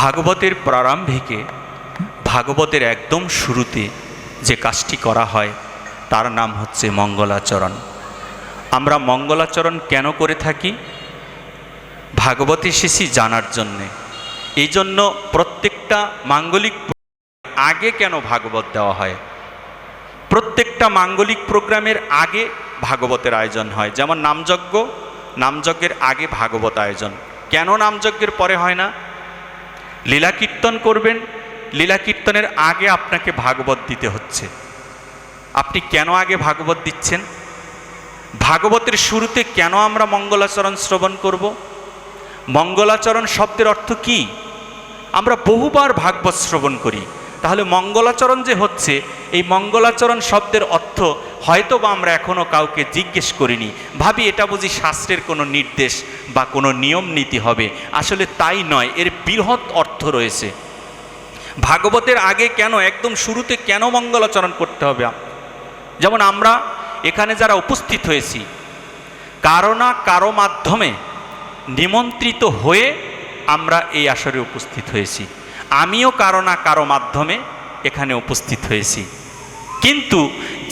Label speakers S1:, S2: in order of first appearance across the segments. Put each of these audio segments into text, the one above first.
S1: ভাগবতের প্রারম্ভিকে ভাগবতের একদম শুরুতে যে কাজটি করা হয় তার নাম হচ্ছে মঙ্গলাচরণ আমরা মঙ্গলাচরণ কেন করে থাকি ভাগবতী শিশি জানার জন্যে এই জন্য প্রত্যেকটা মাঙ্গলিক আগে কেন ভাগবত দেওয়া হয় প্রত্যেকটা মাঙ্গলিক প্রোগ্রামের আগে ভাগবতের আয়োজন হয় যেমন নামযজ্ঞ নামযজ্ঞের আগে ভাগবত আয়োজন কেন নামযজ্ঞের পরে হয় না লীলা কীর্তন করবেন লীলা কীর্তনের আগে আপনাকে ভাগবত দিতে হচ্ছে আপনি কেন আগে ভাগবত দিচ্ছেন ভাগবতের শুরুতে কেন আমরা মঙ্গলাচরণ শ্রবণ করব মঙ্গলাচরণ শব্দের অর্থ কি আমরা বহুবার ভাগবত শ্রবণ করি তাহলে মঙ্গলাচরণ যে হচ্ছে এই মঙ্গলাচরণ শব্দের অর্থ হয়তো বা আমরা এখনও কাউকে জিজ্ঞেস করিনি ভাবি এটা বুঝি শাস্ত্রের কোনো নির্দেশ বা কোনো নিয়ম নীতি হবে আসলে তাই নয় এর বৃহৎ অর্থ রয়েছে ভাগবতের আগে কেন একদম শুরুতে কেন মঙ্গলাচরণ করতে হবে যেমন আমরা এখানে যারা উপস্থিত হয়েছি কারো না কারো মাধ্যমে নিমন্ত্রিত হয়ে আমরা এই আসরে উপস্থিত হয়েছি আমিও কারো না কারো মাধ্যমে এখানে উপস্থিত হয়েছি কিন্তু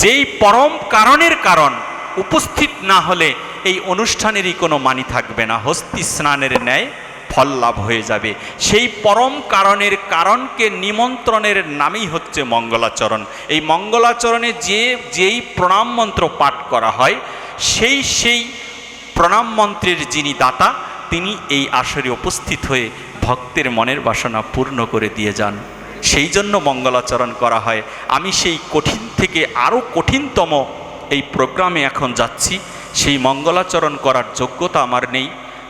S1: যেই পরম কারণের কারণ উপস্থিত না হলে এই অনুষ্ঠানেরই কোনো মানি থাকবে না হস্তি স্নানের ন্যায় ফল লাভ হয়ে যাবে সেই পরম কারণের কারণকে নিমন্ত্রণের নামই হচ্ছে মঙ্গলাচরণ এই মঙ্গলাচরণে যে যেই প্রণাম মন্ত্র পাঠ করা হয় সেই সেই প্রণাম মন্ত্রের যিনি দাতা তিনি এই আসরে উপস্থিত হয়ে ভক্তের মনের বাসনা পূর্ণ করে দিয়ে যান সেই জন্য মঙ্গলাচরণ করা হয় আমি সেই কঠিন থেকে আরও কঠিনতম এই প্রোগ্রামে এখন যাচ্ছি সেই মঙ্গলাচরণ করার যোগ্যতা আমার নেই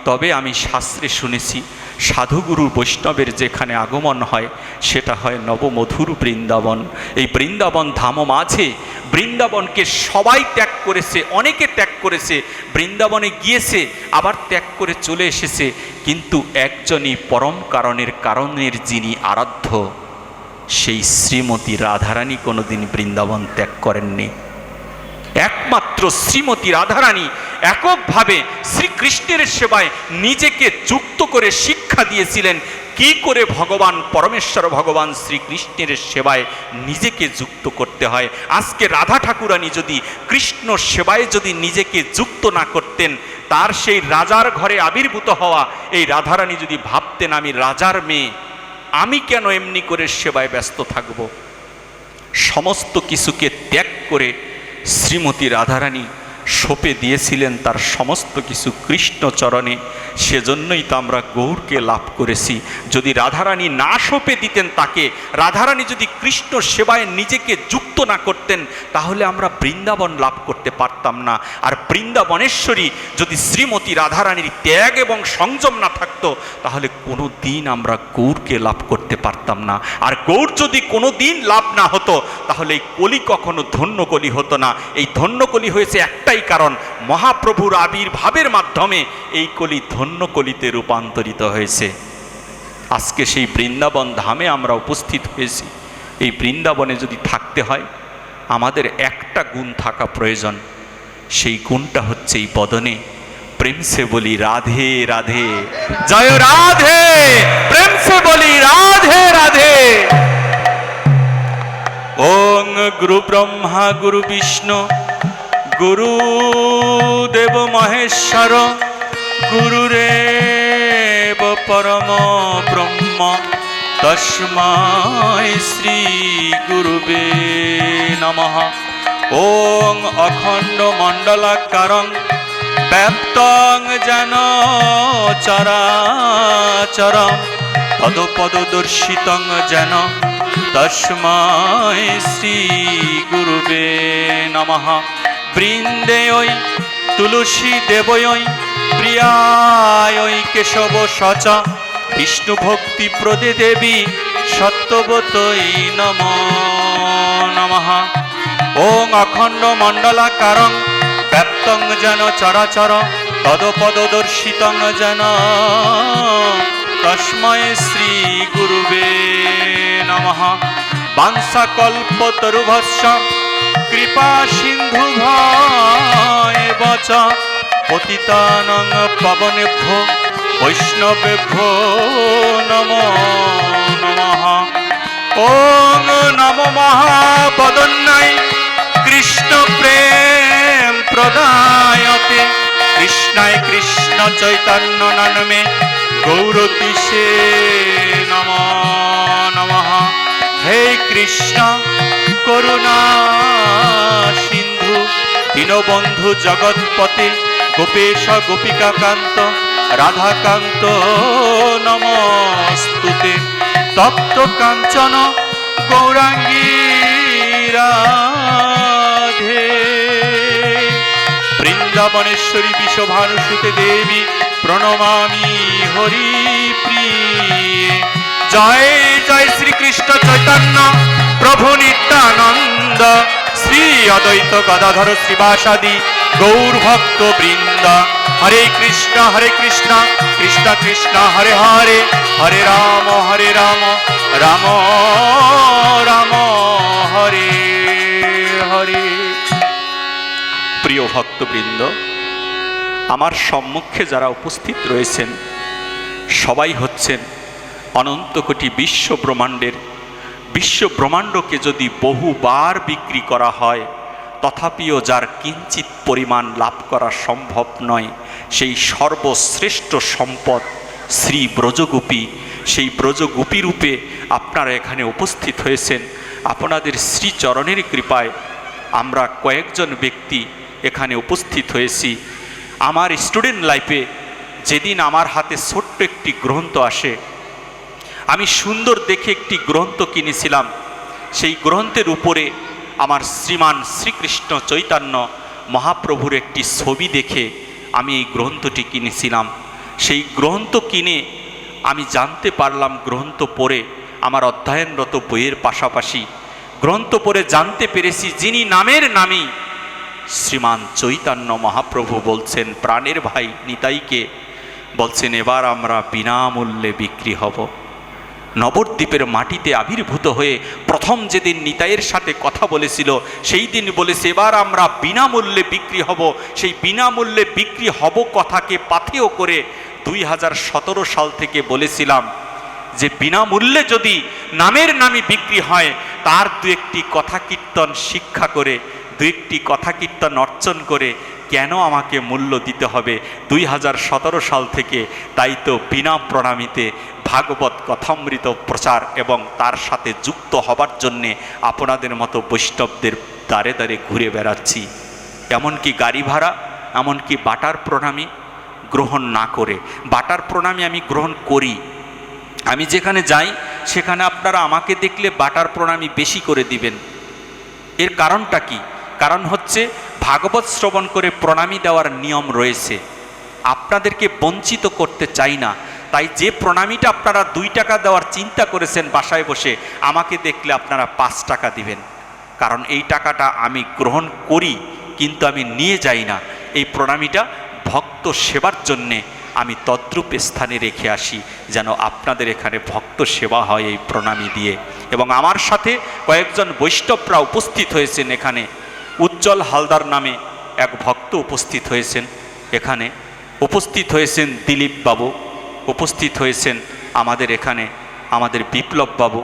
S1: তবে আমি শাস্ত্রে শুনেছি সাধুগুরু বৈষ্ণবের যেখানে আগমন হয় সেটা হয় নবমধুর বৃন্দাবন এই বৃন্দাবন ধাম মাঝে বৃন্দাবনকে সবাই ত্যাগ করেছে অনেকে ত্যাগ করেছে বৃন্দাবনে গিয়েছে আবার ত্যাগ করে চলে এসেছে কিন্তু একজনই পরম কারণের কারণের যিনি আরাধ্য সেই শ্রীমতী রাধারানী কোনোদিন বৃন্দাবন ত্যাগ করেননি একমাত্র শ্রীমতী রাধারানী এককভাবে শ্রীকৃষ্ণের সেবায় নিজেকে যুক্ত করে শিক্ষা দিয়েছিলেন কি করে ভগবান পরমেশ্বর ভগবান শ্রীকৃষ্ণের সেবায় নিজেকে যুক্ত করতে হয় আজকে রাধা ঠাকুরানী যদি কৃষ্ণ সেবায় যদি নিজেকে যুক্ত না করতেন তার সেই রাজার ঘরে আবির্ভূত হওয়া এই রাধারানী যদি ভাবতেন আমি রাজার মেয়ে আমি কেন এমনি করে সেবায় ব্যস্ত থাকব সমস্ত কিছুকে ত্যাগ করে শ্রীমতী রাধারানী সোপে দিয়েছিলেন তার সমস্ত কিছু কৃষ্ণচরণে সেজন্যই তো আমরা গৌরকে লাভ করেছি যদি রাধারানী না সোপে দিতেন তাকে রাধারানী যদি কৃষ্ণ সেবায় নিজেকে যুক্ত না করতেন তাহলে আমরা বৃন্দাবন লাভ করতে পারতাম না আর বৃন্দাবনেশ্বরী যদি শ্রীমতী রাধারানীর ত্যাগ এবং সংযম না থাকতো তাহলে কোনো দিন আমরা গৌরকে লাভ করতে করতে পারতাম না আর গৌর যদি কোনো দিন লাভ না হতো তাহলে এই কলি কখনো ধন্যকলি হতো না এই ধন্যকলি হয়েছে একটাই কারণ মহাপ্রভুর আবির্ভাবের মাধ্যমে এই কলি ধন্যকলিতে রূপান্তরিত হয়েছে আজকে সেই বৃন্দাবন ধামে আমরা উপস্থিত হয়েছি এই বৃন্দাবনে যদি থাকতে হয় আমাদের একটা গুণ থাকা প্রয়োজন সেই গুণটা হচ্ছে এই বদনে प्रेम से बोली राधे राधे जय राधे प्रेम से बोली राधे राधे ओम गुरु ब्रह्मा गुरु विष्णु गुरु देव महेश्वर गुरुरेव परम ब्रह्म तस्माय श्री गुरुवे नमः ॐ अखण्डमण्डलाकारं ব্যাপ্তং যেন পদ পদপদর্শিতং যেন তস্মায় শ্রী গুরুবে নমঃ বৃন্দেয় তুলসী দেবয় প্রিয়ায়ই কেশব সচ বিষ্ণু ভক্তি প্রদে দেবী সত্যবতই নম নমঃ ওং অখণ্ড মণ্ডলাকারং ব্যাপ্তং যেন চরাচর পদপদর্শিতং যেন তস্ময় শ্রী গুরুবে নমঃ বাংসাকল্পতরুভস্য কৃপা সিন্ধু ভচ পতিতানং পবনেভ্যো বৈষ্ণবেভ্যো নম নম ও নম মহাপদন্যায় কৃষ্ণ প্রেম কৃষ্ণায় কৃষ্ণ চৈতন্য নামে গৌরতিষে নম নম হে কৃষ্ণ করুণা সিন্ধু দীনবন্ধু জগৎপতি গোপেশ গোপিকাকান্ত রাধাকান্ত নমস্তুতে তপ্ত কাঞ্চন গৌরাঙ্গীরা বৃন্দাবনেশ্বরী বিশ্বভানুষুতে দেবী প্রণমামি হরি জয় জয় শ্রীকৃষ্ণ চৈতন্য প্রভু নিত্যানন্দ শ্রী অদ্বৈত গদাধর শ্রীবাসাদি গৌর ভক্ত বৃন্দ হরে কৃষ্ণ হরে কৃষ্ণ কৃষ্ণ কৃষ্ণ হরে হরে হরে রাম হরে রাম রাম রাম হরে হরে প্রিয় ভক্তবৃন্দ আমার সম্মুখে যারা উপস্থিত রয়েছেন সবাই হচ্ছেন অনন্ত কোটি বিশ্ব ব্রহ্মাণ্ডের বিশ্ব ব্রহ্মাণ্ডকে যদি বহুবার বিক্রি করা হয় তথাপিও যার কিঞ্চিত পরিমাণ লাভ করা সম্ভব নয় সেই সর্বশ্রেষ্ঠ সম্পদ শ্রী ব্রজগোপী সেই ব্রজগোপী রূপে আপনারা এখানে উপস্থিত হয়েছেন আপনাদের শ্রীচরণের কৃপায় আমরা কয়েকজন ব্যক্তি এখানে উপস্থিত হয়েছি আমার স্টুডেন্ট লাইফে যেদিন আমার হাতে ছোট্ট একটি গ্রন্থ আসে আমি সুন্দর দেখে একটি গ্রন্থ কিনেছিলাম সেই গ্রন্থের উপরে আমার শ্রীমান শ্রীকৃষ্ণ চৈতন্য মহাপ্রভুর একটি ছবি দেখে আমি এই গ্রন্থটি কিনেছিলাম সেই গ্রন্থ কিনে আমি জানতে পারলাম গ্রন্থ পড়ে আমার অধ্যয়নরত বইয়ের পাশাপাশি গ্রন্থ পড়ে জানতে পেরেছি যিনি নামের নামী শ্রীমান চৈতন্য মহাপ্রভু বলছেন প্রাণের ভাই নিতাইকে বলছেন এবার আমরা বিনামূল্যে বিক্রি হব নবদ্বীপের মাটিতে আবির্ভূত হয়ে প্রথম যেদিন নিতাইয়ের সাথে কথা বলেছিল সেই দিন বলেছে এবার আমরা বিনামূল্যে বিক্রি হব সেই বিনামূল্যে বিক্রি হব কথাকে পাথেও করে দুই সাল থেকে বলেছিলাম যে বিনামূল্যে যদি নামের নামে বিক্রি হয় তার দু একটি কথা কীর্তন শিক্ষা করে দু একটি কথা কীর্তন অর্চন করে কেন আমাকে মূল্য দিতে হবে দুই সাল থেকে তাই তো বিনা প্রণামীতে ভাগবত কথামৃত প্রচার এবং তার সাথে যুক্ত হবার জন্যে আপনাদের মতো বৈষ্ণবদের দ্বারে দ্বারে ঘুরে বেড়াচ্ছি এমনকি গাড়ি ভাড়া এমনকি বাটার প্রণামী গ্রহণ না করে বাটার প্রণামী আমি গ্রহণ করি আমি যেখানে যাই সেখানে আপনারা আমাকে দেখলে বাটার প্রণামী বেশি করে দিবেন এর কারণটা কী কারণ হচ্ছে ভাগবত শ্রবণ করে প্রণামী দেওয়ার নিয়ম রয়েছে আপনাদেরকে বঞ্চিত করতে চাই না তাই যে প্রণামীটা আপনারা দুই টাকা দেওয়ার চিন্তা করেছেন বাসায় বসে আমাকে দেখলে আপনারা পাঁচ টাকা দিবেন কারণ এই টাকাটা আমি গ্রহণ করি কিন্তু আমি নিয়ে যাই না এই প্রণামীটা ভক্ত সেবার জন্যে আমি তদ্রূপ স্থানে রেখে আসি যেন আপনাদের এখানে ভক্ত সেবা হয় এই প্রণামী দিয়ে এবং আমার সাথে কয়েকজন বৈষ্ণবরা উপস্থিত হয়েছেন এখানে উজ্জ্বল হালদার নামে এক ভক্ত উপস্থিত হয়েছেন এখানে উপস্থিত হয়েছেন দিলীপ বাবু উপস্থিত হয়েছেন আমাদের এখানে আমাদের বিপ্লব বাবু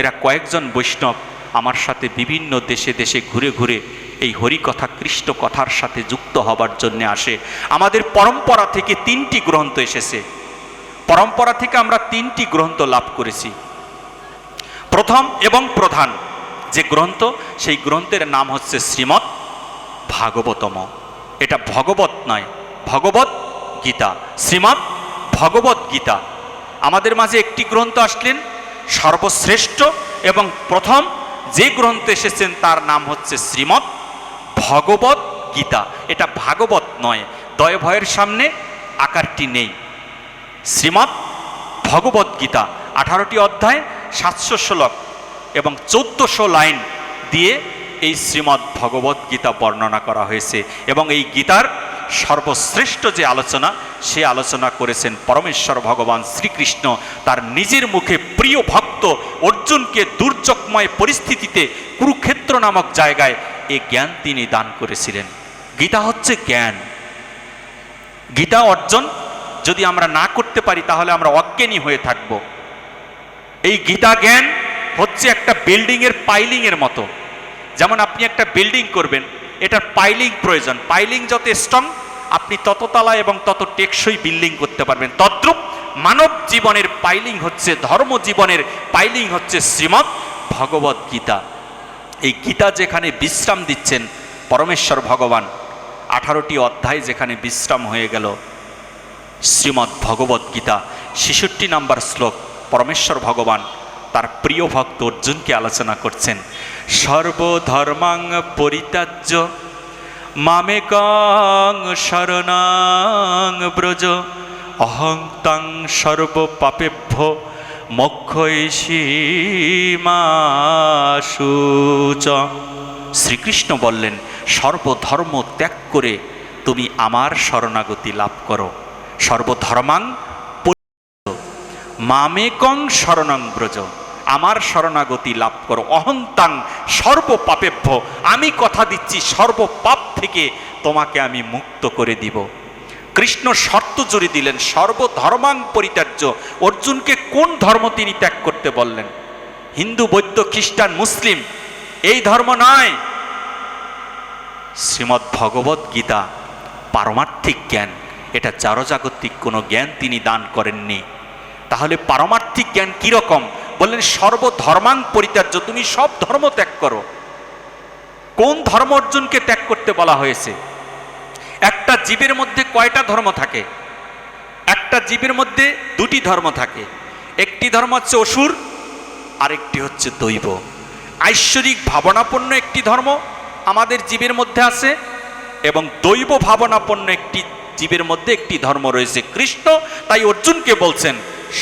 S1: এরা কয়েকজন বৈষ্ণব আমার সাথে বিভিন্ন দেশে দেশে ঘুরে ঘুরে এই হরিকথা কৃষ্ণ কথার সাথে যুক্ত হবার জন্য আসে আমাদের পরম্পরা থেকে তিনটি গ্রন্থ এসেছে পরম্পরা থেকে আমরা তিনটি গ্রন্থ লাভ করেছি প্রথম এবং প্রধান যে গ্রন্থ সেই গ্রন্থের নাম হচ্ছে শ্রীমৎ ভাগবতম এটা ভগবত নয় ভগবত গীতা শ্রীমৎ ভগবত গীতা আমাদের মাঝে একটি গ্রন্থ আসলেন সর্বশ্রেষ্ঠ এবং প্রথম যে গ্রন্থ এসেছেন তার নাম হচ্ছে শ্রীমৎ ভগবত গীতা এটা ভাগবত নয় দয় ভয়ের সামনে আকারটি নেই শ্রীমৎ ভগবত গীতা আঠারোটি অধ্যায় সাতশো শ্লোক এবং চোদ্দশো লাইন দিয়ে এই শ্রীমৎ ভগবত গীতা বর্ণনা করা হয়েছে এবং এই গীতার সর্বশ্রেষ্ঠ যে আলোচনা সে আলোচনা করেছেন পরমেশ্বর ভগবান শ্রীকৃষ্ণ তার নিজের মুখে প্রিয় ভক্ত অর্জুনকে দুর্যোগময় পরিস্থিতিতে কুরুক্ষেত্র নামক জায়গায় এ জ্ঞান তিনি দান করেছিলেন গীতা হচ্ছে জ্ঞান গীতা অর্জন যদি আমরা না করতে পারি তাহলে আমরা অজ্ঞানী হয়ে থাকব এই গীতা জ্ঞান হচ্ছে একটা বিল্ডিংয়ের পাইলিংয়ের মতো যেমন আপনি একটা বিল্ডিং করবেন এটার পাইলিং প্রয়োজন পাইলিং যত স্ট্রং আপনি তততলা এবং তত টেকসই বিল্ডিং করতে পারবেন তদ্রুপ মানব জীবনের পাইলিং হচ্ছে ধর্ম জীবনের পাইলিং হচ্ছে শ্রীমৎ ভগবত গীতা এই গীতা যেখানে বিশ্রাম দিচ্ছেন পরমেশ্বর ভগবান আঠারোটি অধ্যায় যেখানে বিশ্রাম হয়ে গেল শ্রীমৎ ভগবত গীতা ছেষট্টি নাম্বার শ্লোক পরমেশ্বর ভগবান তার প্রিয় ভক্ত অর্জুনকে আলোচনা করছেন সর্বধর্মাং পরিত্য মামেকং শরণাং ব্রজ অহং তাং সর্বপাপেভ্য মক্ষৈষীমাসুচ শ্রীকৃষ্ণ বললেন সর্বধর্ম ত্যাগ করে তুমি আমার শরণাগতি লাভ করো সর্বধর্মাং মামেকং শরণাং ব্রজ আমার শরণাগতি লাভ করো অহন্তাং সর্বপাপেভ্য আমি কথা দিচ্ছি সর্বপাপ থেকে তোমাকে আমি মুক্ত করে দিব কৃষ্ণ শর্ত জুড়ে দিলেন সর্বধর্মাং পরিত্যাজ্য অর্জুনকে কোন ধর্ম তিনি ত্যাগ করতে বললেন হিন্দু বৈদ্য খ্রিস্টান মুসলিম এই ধর্ম নয় শ্রীমৎ ভগবত গীতা পারমার্থিক জ্ঞান এটা চারজাগতিক কোনো জ্ঞান তিনি দান করেননি তাহলে পারমার্থিক জ্ঞান কীরকম বললেন সর্বধর্মাং পরিত্যাজ্য তুমি সব ধর্ম ত্যাগ করো কোন ধর্ম অর্জুনকে ত্যাগ করতে বলা হয়েছে একটা জীবের মধ্যে কয়টা ধর্ম থাকে একটা জীবের মধ্যে দুটি ধর্ম থাকে একটি ধর্ম হচ্ছে অসুর আরেকটি হচ্ছে দৈব ঐশ্বরিক ভাবনাপন্ন একটি ধর্ম আমাদের জীবের মধ্যে আছে এবং দৈব ভাবনাপন্ন একটি জীবের মধ্যে একটি ধর্ম রয়েছে কৃষ্ণ তাই অর্জুনকে বলছেন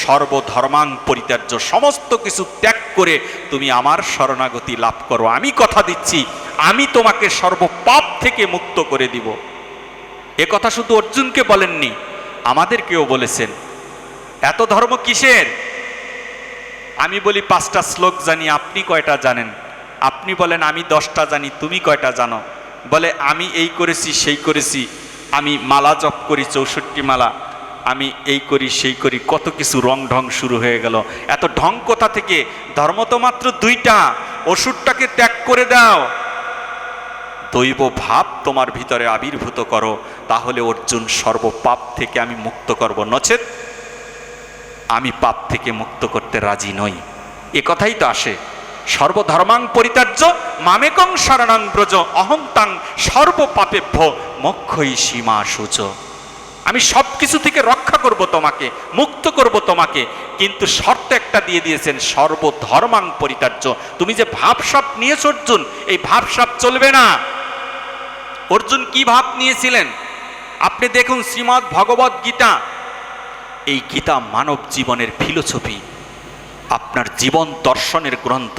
S1: সর্বধর্মাং পরিত্যাজ্য সমস্ত কিছু ত্যাগ করে তুমি আমার শরণাগতি লাভ করো আমি কথা দিচ্ছি আমি তোমাকে সর্বপাপ থেকে মুক্ত করে দিব এ কথা শুধু অর্জুনকে বলেননি আমাদেরকেও বলেছেন এত ধর্ম কিসের আমি বলি পাঁচটা শ্লোক জানি আপনি কয়টা জানেন আপনি বলেন আমি দশটা জানি তুমি কয়টা জানো বলে আমি এই করেছি সেই করেছি আমি মালা জপ করি চৌষট্টি মালা আমি এই করি সেই করি কত কিছু রং ঢং শুরু হয়ে গেল এত ঢং কোথা থেকে ধর্ম তো মাত্র দুইটা ওষুধটাকে ত্যাগ করে দাও দৈব ভাব তোমার ভিতরে আবির্ভূত করো তাহলে অর্জুন সর্বপাপ থেকে আমি মুক্ত করব নচেত আমি পাপ থেকে মুক্ত করতে রাজি নই এ কথাই তো আসে সর্বধর্মাং পরিত্য মামেকং শরণাং ব্রজ অহংতাং সর্বপাপেভ্য মক্ষই সীমা সূচ আমি সব কিছু থেকে রক্ষা করব তোমাকে মুক্ত করব তোমাকে কিন্তু শর্ত একটা দিয়ে দিয়েছেন সর্বধর্মাং পরিতার্য তুমি যে ভাবসাপ নিয়েছ অর্জুন এই ভাবসাপ চলবে না অর্জুন কি ভাব নিয়েছিলেন আপনি দেখুন শ্রীমৎ ভগবত গীতা এই গীতা মানব জীবনের ফিলোসফি আপনার জীবন দর্শনের গ্রন্থ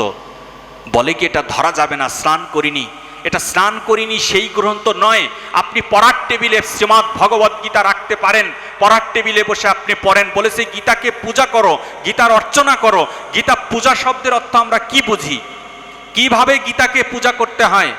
S1: বলে কি এটা ধরা যাবে না স্নান করিনি এটা স্নান করিনি সেই গ্রন্থ নয় আপনি পড়ার টেবিলে শ্রীমৎ ভগবত গীতা রাখতে পারেন পড়ার টেবিলে বসে আপনি পড়েন বলেছে গীতাকে পূজা করো গীতার অর্চনা করো গীতা পূজা শব্দের অর্থ আমরা কি বুঝি কিভাবে গীতাকে পূজা করতে হয়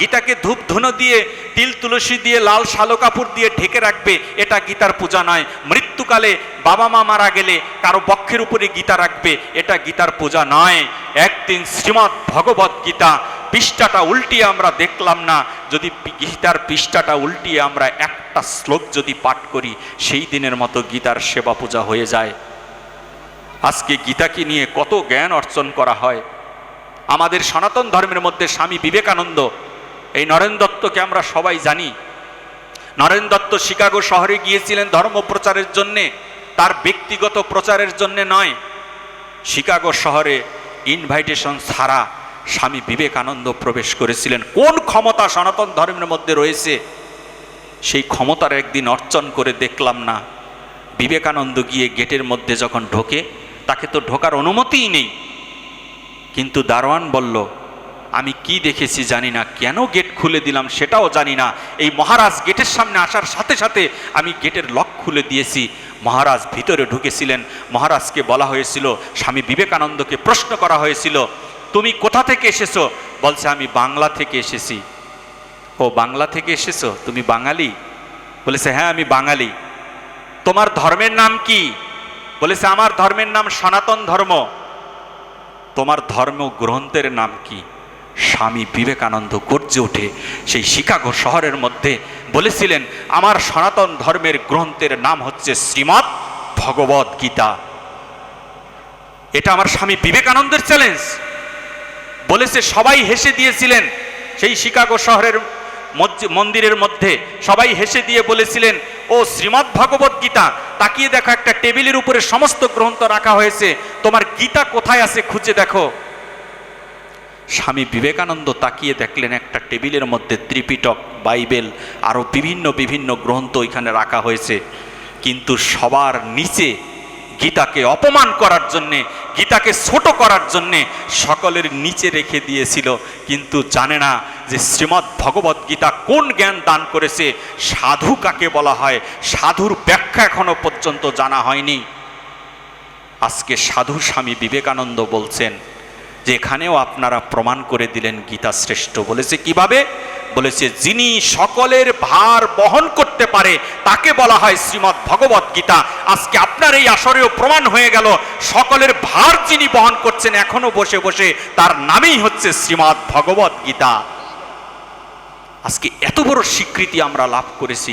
S1: গীতাকে ধূপ ধুনো দিয়ে তিল তুলসী দিয়ে লাল শালো কাপড় দিয়ে ঢেকে রাখবে এটা গীতার পূজা নয় মৃত্যুকালে বাবা মা মারা গেলে কারো বক্ষের উপরে গীতা রাখবে এটা গীতার পূজা নয় একদিন শ্রীমৎ ভগবত গীতা পৃষ্ঠাটা উল্টিয়ে আমরা দেখলাম না যদি গীতার পৃষ্ঠাটা উল্টিয়ে আমরা একটা শ্লোক যদি পাঠ করি সেই দিনের মতো গীতার সেবা পূজা হয়ে যায় আজকে গীতাকে নিয়ে কত জ্ঞান অর্জন করা হয় আমাদের সনাতন ধর্মের মধ্যে স্বামী বিবেকানন্দ এই নরেন দত্তকে আমরা সবাই জানি নরেন দত্ত শিকাগো শহরে গিয়েছিলেন ধর্ম প্রচারের জন্যে তার ব্যক্তিগত প্রচারের জন্যে নয় শিকাগো শহরে ইনভাইটেশন ছাড়া স্বামী বিবেকানন্দ প্রবেশ করেছিলেন কোন ক্ষমতা সনাতন ধর্মের মধ্যে রয়েছে সেই ক্ষমতার একদিন অর্চন করে দেখলাম না বিবেকানন্দ গিয়ে গেটের মধ্যে যখন ঢোকে তাকে তো ঢোকার অনুমতিই নেই কিন্তু দারোয়ান বলল আমি কি দেখেছি জানি না কেন গেট খুলে দিলাম সেটাও জানি না এই মহারাজ গেটের সামনে আসার সাথে সাথে আমি গেটের লক খুলে দিয়েছি মহারাজ ভিতরে ঢুকেছিলেন মহারাজকে বলা হয়েছিল স্বামী বিবেকানন্দকে প্রশ্ন করা হয়েছিল তুমি কোথা থেকে এসেছো বলছে আমি বাংলা থেকে এসেছি ও বাংলা থেকে এসেছো তুমি বাঙালি বলেছে হ্যাঁ আমি বাঙালি তোমার ধর্মের নাম কি বলেছে আমার ধর্মের নাম সনাতন ধর্ম তোমার ধর্ম গ্রন্থের নাম কি স্বামী বিবেকানন্দ গর্জে ওঠে সেই শিকাগো শহরের মধ্যে বলেছিলেন আমার সনাতন ধর্মের গ্রন্থের নাম হচ্ছে শ্রীমৎ ভগবত গীতা এটা আমার স্বামী বিবেকানন্দের চ্যালেঞ্জ বলেছে সবাই হেসে দিয়েছিলেন সেই শিকাগো শহরের মন্দিরের মধ্যে সবাই হেসে দিয়ে বলেছিলেন ও শ্রীমৎ ভগবত গীতা তাকিয়ে দেখো একটা টেবিলের উপরে সমস্ত গ্রন্থ রাখা হয়েছে তোমার গীতা কোথায় আছে খুঁজে দেখো স্বামী বিবেকানন্দ তাকিয়ে দেখলেন একটা টেবিলের মধ্যে ত্রিপিটক বাইবেল আরও বিভিন্ন বিভিন্ন গ্রন্থ এখানে রাখা হয়েছে কিন্তু সবার নিচে গীতাকে অপমান করার জন্যে গীতাকে ছোট করার জন্যে সকলের নিচে রেখে দিয়েছিল কিন্তু জানে না যে শ্রীমৎ ভগবত গীতা কোন জ্ঞান দান করেছে সাধু কাকে বলা হয় সাধুর ব্যাখ্যা এখনও পর্যন্ত জানা হয়নি আজকে সাধু স্বামী বিবেকানন্দ বলছেন যেখানেও আপনারা প্রমাণ করে দিলেন গীতা শ্রেষ্ঠ বলেছে কিভাবে বলেছে যিনি সকলের ভার বহন করতে পারে তাকে বলা হয় শ্রীমৎ ভগবত গীতা আজকে আপনার এই আসরেও প্রমাণ হয়ে গেল সকলের ভার যিনি বহন করছেন এখনো বসে বসে তার নামেই হচ্ছে শ্রীমৎ ভগবত গীতা আজকে এত বড় স্বীকৃতি আমরা লাভ করেছি